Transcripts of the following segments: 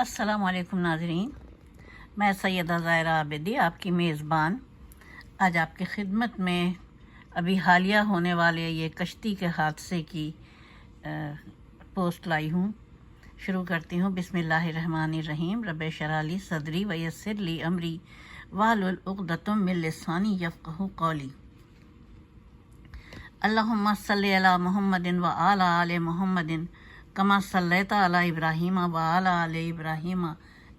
السلام علیکم ناظرین، میں سیدہ ظاہرہ عابدی، آپ کی میزبان۔ آج آپ کی خدمت میں ابھی حالیہ ہونے والے یہ کشتی کے حادثے کی پوسٹ لائی ہوں۔ شروع کرتی ہوں۔ بسم اللہ الرحمن الرحیم۔ رب شرالی صدری ویسر لی امری۔ والعقدتم من لسانی یفقہ قولی۔ اللہم صلی علی محمد و آل آل محمد۔ کما صلیت علی ابراہیم و آل ابراہیم،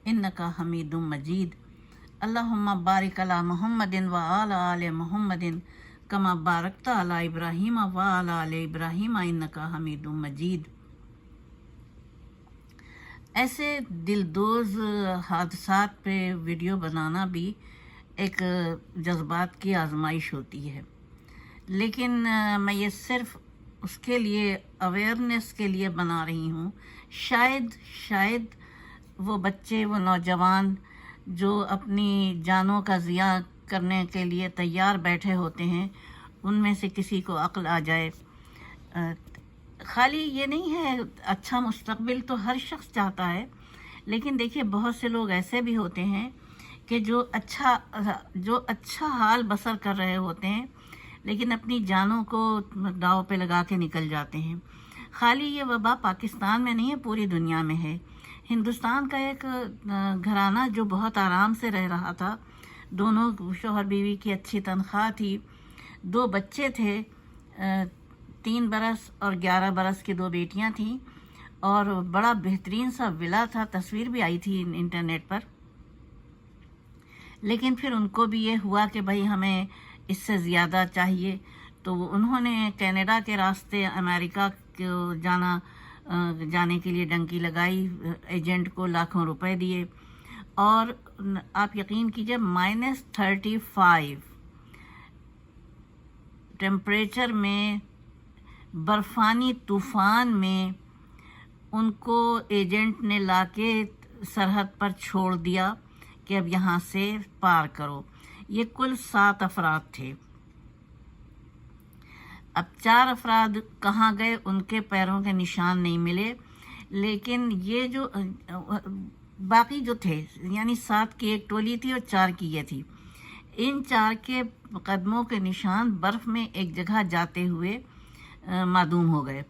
انکا حمید مجید. اللہم بارک علی محمد و آل محمد، کما بارکت علی ابراہیم و آل ابراہیم، انکا حمید مجید. ایسے دلدوز حادثات پہ ویڈیو بنانا بھی ایک جذبات کی آزمائش ہوتی ہے. لیکن میں یہ صرف اس کے لیے اویئرنیس کے لیے بنا رہی ہوں۔ شاید شاید وہ بچے، وہ نوجوان جو اپنی جانوں کا ضیاع کرنے کے لیے تیار بیٹھے ہوتے ہیں، ان میں سے کسی کو عقل آ جائے۔ خالی یہ نہیں ہے اچھا مستقبل تو ہر شخص چاہتا ہے، لیکن دیکھیے بہت سے لوگ ایسے بھی ہوتے ہیں کہ جو اچھا جو اچھا حال بسر کر رہے ہوتے ہیں لیکن اپنی جانوں کو داؤ پہ لگا کے نکل جاتے ہیں۔ خالی یہ وبا پاکستان میں نہیں ہے، پوری دنیا میں ہے۔ ہندوستان کا ایک گھرانہ جو بہت آرام سے رہ رہا تھا، دونوں شوہر بیوی کی اچھی تنخواہ تھی۔ دو بچے تھے تین برس اور گیارہ برس کی دو بیٹیاں تھیں۔ اور بڑا بہترین سا ولا تھا، تصویر بھی آئی تھی انٹرنیٹ پر۔ لیکن پھر ان کو بھی یہ ہوا کہ بھائی ہمیں اس سے زیادہ چاہیے۔ تو انہوں نے کینیڈا کے راستے امریکہ کو جانا جانے کے لیے ڈنکی لگائی، ایجنٹ کو لاکھوں روپے دیے۔ اور آپ یقین کیجیے مائنس تھرٹی فائیو ٹیمپریچر میں، برفانی طوفان میں ان کو ایجنٹ نے لا کے سرحد پر چھوڑ دیا کہ اب یہاں سے پار کرو۔ یہ کل سات افراد تھے۔ اب چار افراد کہاں گئے ان کے پیروں کے نشان نہیں ملے، لیکن یہ جو، باقی جو تھے یعنی سات کی ایک ٹولی تھی اور چار کی یہ تھی، ان چار کے قدموں کے نشان برف میں ایک جگہ جاتے ہوئے معدوم ہو گئے۔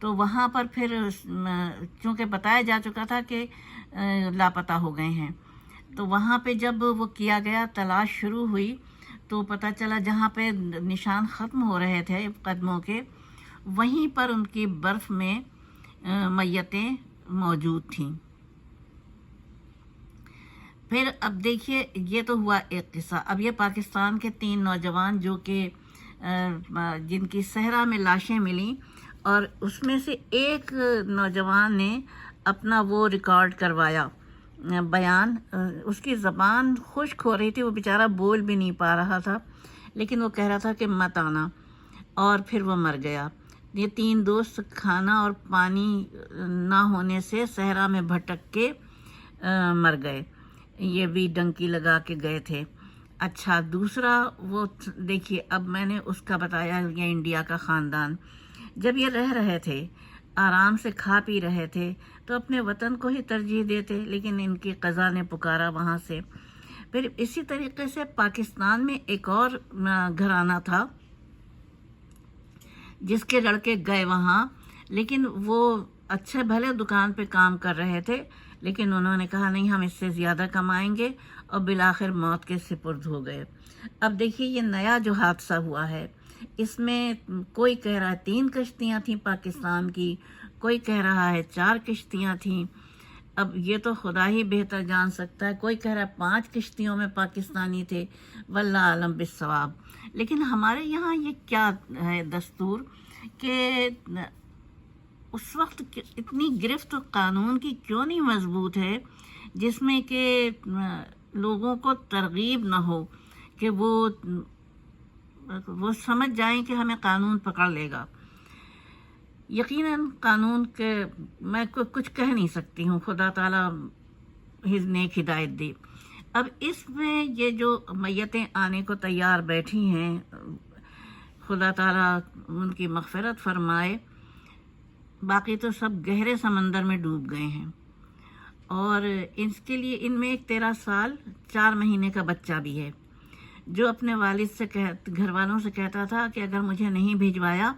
تو وہاں پر پھر چونکہ بتایا جا چکا تھا کہ لاپتہ ہو گئے ہیں۔ تو وہاں پہ جب وہ کیا گیا، تلاش شروع ہوئی، تو پتہ چلا جہاں پہ نشان ختم ہو رہے تھے قدموں کے، وہیں پر ان کی برف میں میتیں موجود تھیں۔ پھر اب دیکھیے، یہ تو ہوا ایک قصہ۔ اب یہ پاکستان کے تین نوجوان جو کہ جن کی صحرا میں لاشیں ملیں، اور اس میں سے ایک نوجوان نے اپنا وہ ریکارڈ کروایا۔ بیان اس کی زبان خشک ہو رہی تھی، وہ بیچارہ بول بھی نہیں پا رہا تھا، لیکن وہ کہہ رہا تھا کہ مت آنا، اور پھر وہ مر گیا۔ یہ تین دوست کھانا اور پانی نہ ہونے سے صحرا میں بھٹک کے مر گئے۔ یہ بھی ڈنکی لگا کے گئے تھے۔ اچھا دوسرا وہ، دیکھیے، اب میں نے اس کا بتایا، یہ انڈیا کا خاندان۔ جب یہ رہ رہے تھے آرام سے کھا پی رہے تھے، تو اپنے وطن کو ہی ترجیح دیتے، لیکن ان کی قضا نے پکارا وہاں سے۔ پھر اسی طریقے سے پاکستان میں ایک اور گھرانہ تھا، جس کے لڑکے گئے وہاں، لیکن وہ اچھے بھلے دکان پہ کام کر رہے تھے، لیکن انہوں نے کہا، نہیں، ہم اس سے زیادہ کمائیں گے اور بالآخر موت کے سپرد ہو گئے۔ اب دیکھیے، یہ نیا جو حادثہ ہوا ہے اس میں کوئی کہہ رہا ہے تین کشتیاں تھیں پاکستان کی، کوئی کہہ رہا ہے چار کشتیاں تھیں۔ اب یہ تو خدا ہی بہتر جان سکتا ہے، کوئی کہہ رہا ہے پانچ کشتیوں میں پاکستانی تھے۔ واللہ عالم بالثواب لیکن ہمارے یہاں یہ کیا ہے دستور کہ اس وقت اتنی گرفت قانون کی کیوں نہیں مضبوط ہے جس میں کہ لوگوں کو ترغیب نہ ہو کہ وہ وہ سمجھ جائیں کہ ہمیں قانون پکڑ لے گا۔ یقیناً قانون کے میں کچھ کہہ نہیں سکتی ہوں، خدا تعالیٰ ہز نیک ہدایت دی اب اس میں یہ جو میتیں آنے کو تیار بیٹھی ہیں، خدا تعالیٰ ان کی مغفرت فرمائے، باقی تو سب گہرے سمندر میں ڈوب گئے ہیں۔ اور اس کے لیے ان میں ایک تیرہ سال، چار مہینے کا بچہ بھی ہے۔ جو اپنے والد سے کہ گھر والوں سے کہتا تھا کہ اگر مجھے نہیں بھیجوایا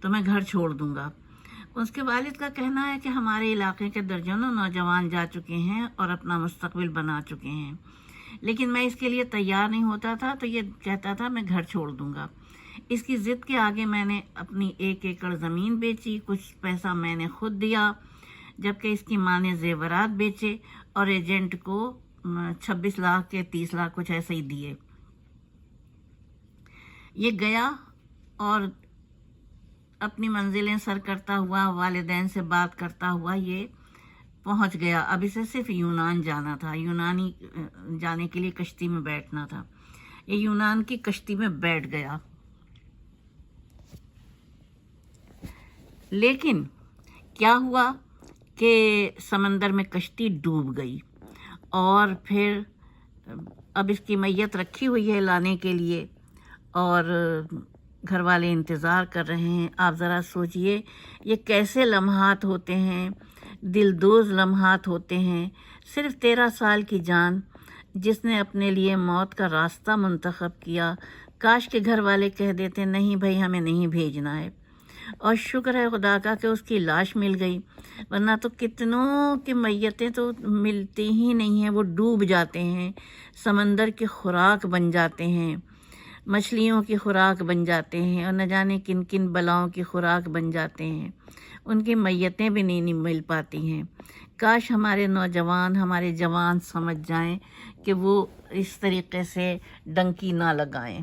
تو میں گھر چھوڑ دوں گا۔ اس کے والد کا کہنا ہے کہ ہمارے علاقے کے درجنوں نوجوان جا چکے ہیں اور اپنا مستقبل بنا چکے ہیں۔ لیکن میں اس کے لیے تیار نہیں ہوتا تھا تو یہ کہتا تھا میں گھر چھوڑ دوں گا۔ اس کی ضد کے آگے میں نے اپنی ایک ایکڑ زمین بیچی، کچھ پیسہ میں نے خود دیا، جبکہ اس کی ماں نے زیورات بیچے اور ایجنٹ کو چھبیس لاکھ کے تیس لاکھ کچھ ایسے ہی دیے۔ یہ گیا اور اپنی منزلیں سر کرتا ہوا، والدین سے بات کرتا ہوا یہ پہنچ گیا۔ اب اسے صرف یونان جانا تھا۔ یونانی جانے کے لیے کشتی میں بیٹھنا تھا۔ یہ یونان کی کشتی میں بیٹھ گیا۔ لیکن کیا ہوا کہ سمندر میں کشتی ڈوب گئی اور پھر اب اس کی میت رکھی ہوئی ہے لانے کے لیے۔ اور گھر والے انتظار کر رہے ہیں۔ آپ ذرا سوچئے، یہ کیسے لمحات ہوتے ہیں؟ دل دوز لمحات ہوتے ہیں۔ صرف تیرہ سال کی جان جس نے اپنے لیے موت کا راستہ منتخب کیا، کاش کے گھر والے کہہ دیتے، نہیں بھائی، ہمیں نہیں بھیجنا ہے۔ اور شکر ہے خدا کا کہ اس کی لاش مل گئی۔ ورنہ تو کتنوں کی میتیں تو ملتی ہی نہیں ہیں، وہ ڈوب جاتے ہیں، سمندر کی خوراک بن جاتے ہیں۔ مچھلیوں کی خوراک بن جاتے ہیں اور نہ جانے کن کن بلاؤں کی خوراک بن جاتے ہیں۔ ان کی میتیں بھی نہیں مل پاتی ہیں۔ کاش ہمارے نوجوان، ہمارے جوان سمجھ جائیں کہ وہ اس طریقے سے ڈنکی نہ لگائیں۔